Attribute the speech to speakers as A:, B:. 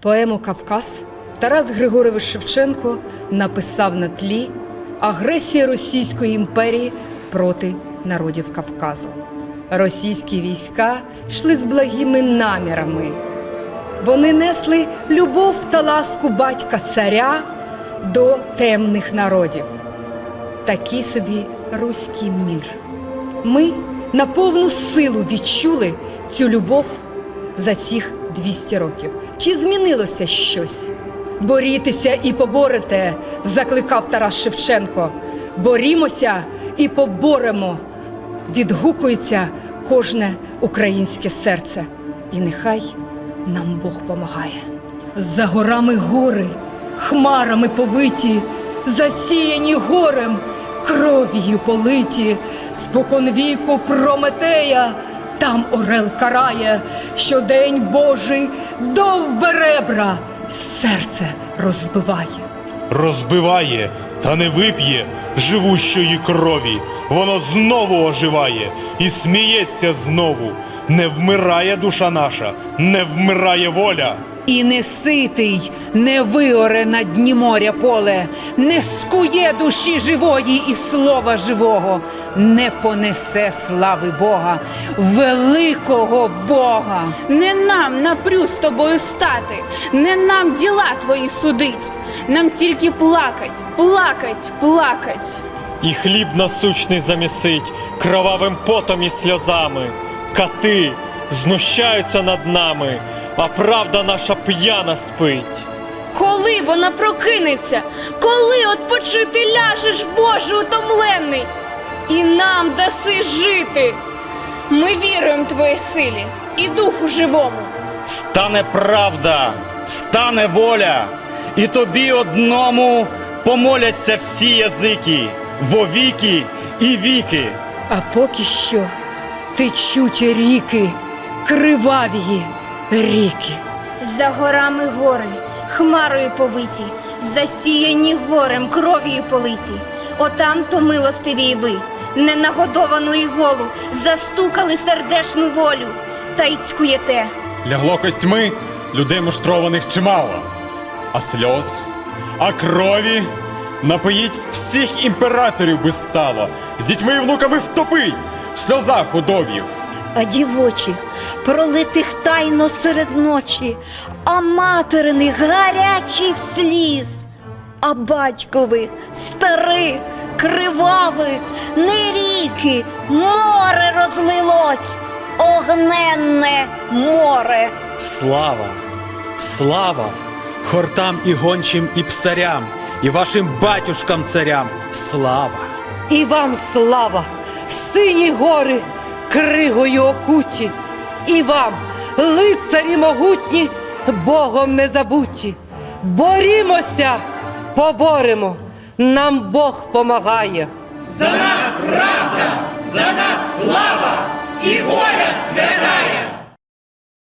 A: Поему Кавказ Тарас Григорович Шевченко написав на тлі агресії Російської імперії проти народів Кавказу. Російські війська йшли з благими намірами. Вони несли любов та ласку батька царя до темних народів. Такий собі руський мір. Ми на повну силу відчули цю любов за цих 200 років. Чи змінилося щось? Борітеся і поборете, закликав Тарас Шевченко. Борімося і поборемо. Відгукується кожне українське серце. І нехай нам Бог помагає. За горами гори, хмарами повиті, засіяні горем, кров'ю политі, споконвіку Прометея, там орел карає, що день Божий довбе ребра, серце розбиває.
B: розбиває та не вип'є живущої крові. Воно знову оживає і сміється знову. Не вмирає душа наша, не вмирає воля.
C: І не ситий, не виоре на дні моря поле, не скує душі живої і слова живого, не понесе слави Бога, великого Бога.
D: Не нам напрю з тобою стати, не нам діла твої судить. Нам тільки плакать, плакать, плакать.
E: І хліб насущний замісить кровавим потом і сльозами. Кати знущаються над нами, а правда наша п'яна спить.
F: Коли вона прокинеться, коли отпочити ляжеш, Боже утомлений, і нам даси жити. Ми віруємо Твоїй силі і духу живому.
G: Встане правда, встане воля, і тобі одному помоляться всі язики, вовіки і віки.
A: А поки що течуть ріки, кривавії ріки.
H: За горами гори, хмарою повиті, засіяні горем, кров'ю политі. Отам то милостиві й ви, ненагодовану і голу, застукали сердешну волю, та й цькуєте.
I: Лягло костьми людей муштрованих чимало, а сльоз, а крові напоїть всіх імператорів би стало, з дітьми і внуками втопить в сльозах удов'їв.
J: а дівочих, пролитих тайно серед ночі, а материних гарячих сліз, а батькових старих, кривавих, не ріки, море розлилось, огненне море.
E: Слава, слава хортам і гончим, і псарям, і вашим батюшкам царям. Слава!
K: І вам слава, сині гори, кригою окуті, і вам, лицарі могутні, Богом не забуті. Борімося, поборемо, нам Бог помагає.
C: За нас правда, за нас слава і воля святая!